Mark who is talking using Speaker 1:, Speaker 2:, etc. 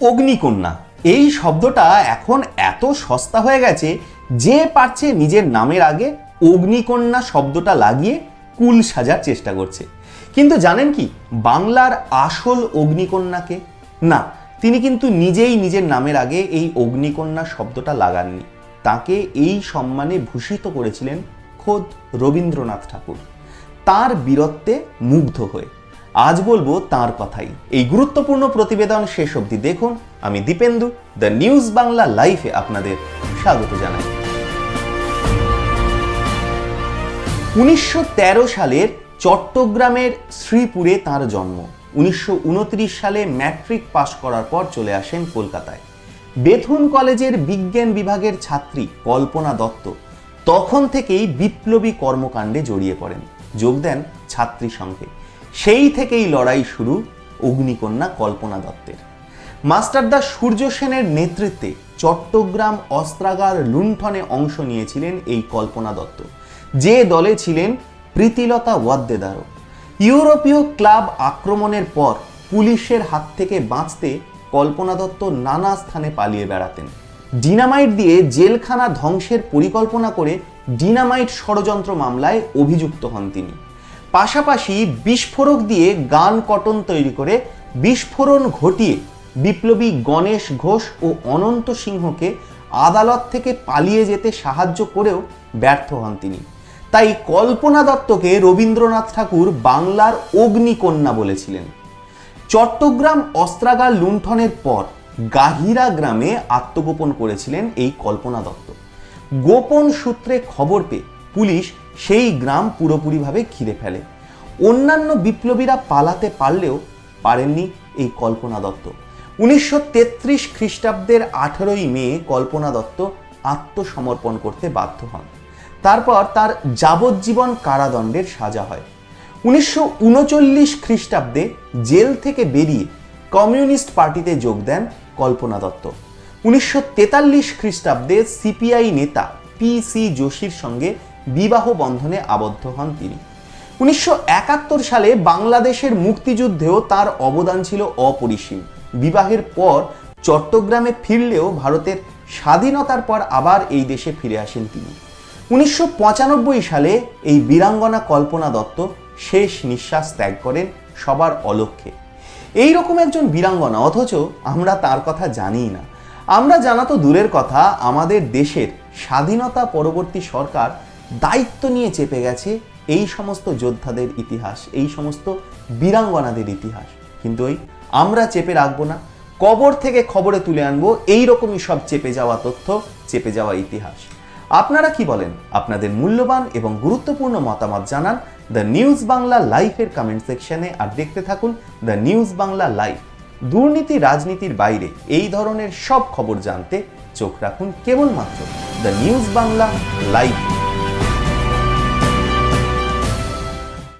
Speaker 1: অগ্নিকন্যা। এই শব্দটা এখন এত সস্তা হয়ে গেছে যে পারছে নিজের নামের আগে অগ্নিকন্যা শব্দটা লাগিয়ে কুল সাজার চেষ্টা করছে। কিন্তু জানেন কি, বাংলার আসল অগ্নিকন্যাকে? না, তিনি কিন্তু নিজেই নিজের নামের আগে এই অগ্নিকন্যা শব্দটা লাগাননি। তাকে এই সম্মানে ভূষিত করেছিলেন খোদ রবীন্দ্রনাথ ঠাকুর। তার বীরত্বে মুগ্ধ হয়ে। আজ বলব তার কথাই। এই গুরুত্বপূর্ণ প্রতিবেদন শেষ অবধি দেখুন। আমি দীপেন্দু, দ্য নিউজ বাংলা লাইফে আপনাদের স্বাগত জানাই। উনিশশো সালের চট্টগ্রামের শ্রীপুরে তার জন্ম। উনিশশো উনত্রিশ সালে ম্যাট্রিক পাশ করার পর চলে আসেন কলকাতায়। বেথুন কলেজের বিজ্ঞান বিভাগের ছাত্রী কল্পনা দত্ত তখন থেকেই বিপ্লবী কর্মকাণ্ডে জড়িয়ে পড়েন। যোগ দেন ছাত্রী সংঘে। সেই থেকেই লড়াই শুরু অগ্নিকন্যা কল্পনা দত্তের। মাস্টারদা সূর্য সেনের নেতৃত্বে চট্টগ্রাম অস্ত্রাগার লুণ্ঠনে অংশ নিয়েছিলেন এই কল্পনা দত্ত। যে দলে ছিলেন প্রীতিলতা ওয়াদ্দেদারও। ইউরোপীয় ক্লাব আক্রমণের পর পুলিশের হাত থেকে বাঁচতে কল্পনা দত্ত নানা স্থানে পালিয়ে বেড়াতেন। ডিনামাইট দিয়ে জেলখানা ধ্বংসের পরিকল্পনা করে ডিনামাইট ষড়যন্ত্র মামলায় অভিযুক্ত হন তিনি। পাশাপাশি বিস্ফোরক দিয়ে গান কটন তৈরি করে বিস্ফোরণ ঘটিয়ে বিপ্লবী গণেশ ঘোষ ও অনন্ত সিংহকে আদালত থেকে পালিয়ে যেতে সাহায্য করেও ব্যর্থ হন তিনি। তাই কল্পনা দত্তকে রবীন্দ্রনাথ ঠাকুর বাংলার অগ্নিকন্যা বলেছিলেন। চট্টগ্রাম অস্ত্রাগার লুণ্ঠনের পর গাহিরা গ্রামে আত্মগোপন করেছিলেন এই কল্পনা দত্ত। গোপন সূত্রে খবর পেয়ে পুলিশ সেই গ্রাম পুরোপুরিভাবে ঘিরে ফেলে। অন্যান্য বিপ্লবীরা পালাতে পারলেও পারেননি এই কল্পনা দত্ত। উনিশশো তেত্রিশ খ্রিস্টাব্দের আঠেরোই মে কল্পনা দত্ত আত্মসমর্পণ করতে বাধ্য হন। তারপর তার যাবজ্জীবন কারাদণ্ডের সাজা হয়। উনিশশো উনচল্লিশ খ্রিস্টাব্দে জেল থেকে বেরিয়ে কমিউনিস্ট পার্টিতে যোগ দেন কল্পনা দত্ত। উনিশশো তেতাল্লিশ খ্রিস্টাব্দে সিপিআই নেতা পি সি যোশীর সঙ্গে বিবাহ বন্ধনে আবদ্ধ হন তিনি। উনিশশো একাত্তর সালে বাংলাদেশের মুক্তিযুদ্ধেও তার অবদান ছিল অপরিসীম। বিবাহের পর চট্টগ্রামে ফিরলেও ভারতের স্বাধীনতার পর আবার এই দেশে ফিরে আসেন তিনি। উনিশশো পঁচানব্বই সালে এই বীরাঙ্গনা কল্পনা দত্ত শেষ নিঃশ্বাস ত্যাগ করেন সবার অলক্ষ্যে। এই রকম একজন বীরাঙ্গনা, অথচ আমরা তার কথা জানিই না। আমরা জানা তো দূরের কথা, আমাদের দেশের স্বাধীনতা পরবর্তী সরকার দায়িত্ব নিয়ে চেপে গেছে এই সমস্ত যোদ্ধাদের ইতিহাস, এই সমস্ত বীরাঙ্গনাদের ইতিহাস। কিন্তু ওই আমরা চেপে রাখব না, কবর থেকে খবরে তুলে আনব এই রকমই সব চেপে যাওয়া তথ্য, চেপে যাওয়া ইতিহাস। আপনারা কি বলেন? আপনাদের মূল্যবান এবং গুরুত্বপূর্ণ মতামত জানান দ্য নিউজ বাংলা লাইফের কমেন্ট সেকশনে আর দেখতে থাকুন দ্য নিউজ বাংলা লাইভ দুর্নীতি, রাজনীতির বাইরে এই ধরনের সব খবর জানতে চোখ রাখুন কেবলমাত্র দ্য নিউজ বাংলা লাইভ